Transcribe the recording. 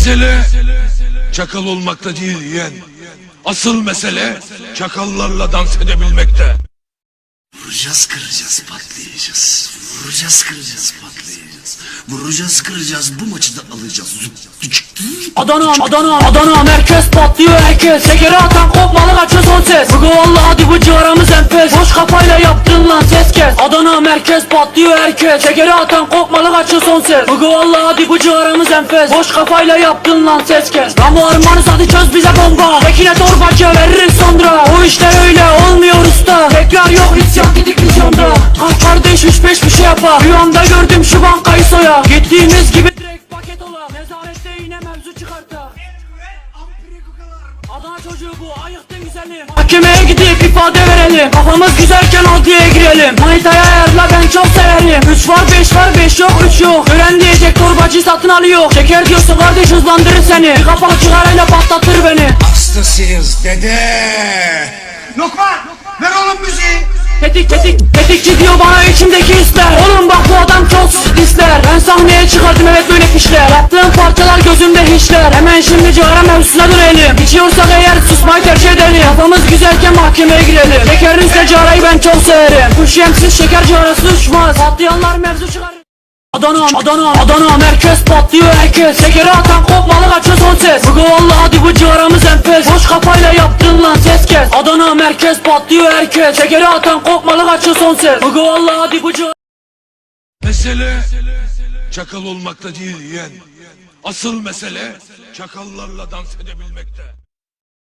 Mesele çakal olmakta değil yeğen. Asıl mesele çakallarla dans edebilmekte. Vuracağız kıracağız patlayacağız. Vuracağız kıracağız patlayacağız. Vuracağız kıracağız bu maçı da alacağız. Adana, Adana, Adana merkez patlıyor herkes Şekeri atan kopmalı kaçıyor lan ses kes. Adana merkez patlıyor herkes. Şekeri atan kopmalı kaçıyor son ses. Bugü valla hadi bu civarımız enfes. Boş kafayla yaptın lan ses kes. Ramo armanız hadi çöz bize bomba. Tekine torbacı veririz sonra. O işler öyle olmuyor usta. Tekrar yok isyan gidik vizyonda Ah kardeş üç beş bir şey yapar Rüyamda gördüm şu bankayı soya. Gittiğimiz gibi çocuğu bu ayıktın güzelim. Mahkemeye gidip ifade verelim. Kafamız güzelken adliyeye girelim. Manitaya ayarla ben çok severim. 3 var 5 var 5 yok 3 yok. Gören diyecek torbacı satın alıyor. Şeker diyorsa kardeş hızlandırır seni. Bir kapak çıkarayla patlatır beni. Hastasıyız dede. Lokman ver oğlum müziği. Tetik tetik tetikçi diyor bana içimdeki hisler. Oğlum bak bu adam parçalar gözümde hiçler. Hemen şimdi cigara mevzusuna dönelim. İçiyorsak eğer susmayı tercih edelim. Kafamız güzelken mahkemeye girelim. Şekerliyse cigarayı ben çok severim. Kuş yemsiz şeker cigarası uçmaz. Patlayanlar mevzu çıkar Adana, Adana, Adana. Merkez patlıyor herkes. Şekeri atan kopmalı kaçıyor son ses. Bugü valla hadi bu civarımız enfes Boş kafayla yaptın lan ses kes. Adana merkez patlıyor herkes. Şekeri atan kopmalı kaçıyor son ses. Bugü valla hadi bu civar Mesele çakal olmakta değil yeğen. Asıl mesele çakallarla dans edebilmekte.